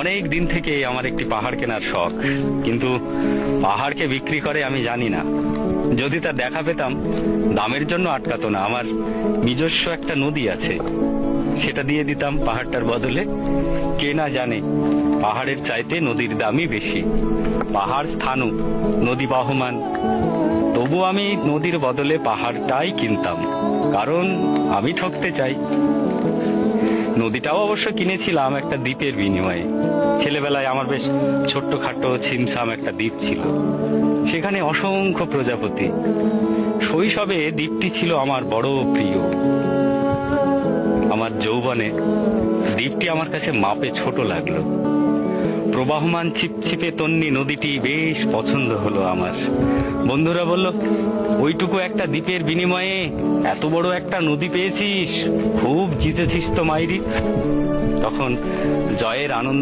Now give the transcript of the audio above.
অনেক দিন থেকে আমার একটি পাহাড় কেনার শখ, কিন্তু পাহাড়কে বিক্রি করে আমি জানি না। যদি তা দেখা পেতাম, দামের জন্য আটকাতো না, আমার নিজস্ব একটা নদী আছে। সেটা দিয়ে দিতাম পাহাড়টার বদলে। কে না জানে, পাহাড়ের চাইতে নদীর দামই বেশি। পাহাড় স্থানু, নদী বহমান। তবু আমি নদীর বদলে পাহাড়টাই কিনতাম, কারণ আমি ঠকতে চাই। নদীটাও অবশ্য কিনেছিলাম একটা দ্বীপের বিনিময়ে। ছেলেবেলায় আমার বেশ ছোট্ট খাট্ট ছিমছাম একটা দ্বীপ ছিল। সেখানে অসংখ্য প্রজাপতি। শৈশবে দ্বীপটি ছিল আমার বড় প্রিয়। আমার যৌবনে দ্বীপটি আমার কাছে মাপে ছোট লাগল। প্রবাহমান ছিপছিপে তন্নি নদীটি বেশ পছন্দ হলো আমার। বন্ধুরা বলল, ওইটুকু একটা দ্বীপের বিনিময়ে এত বড় একটা নদী পেয়েছিস? খুব জিতেছিস তো মাইরি। তখন জয়ের আনন্দ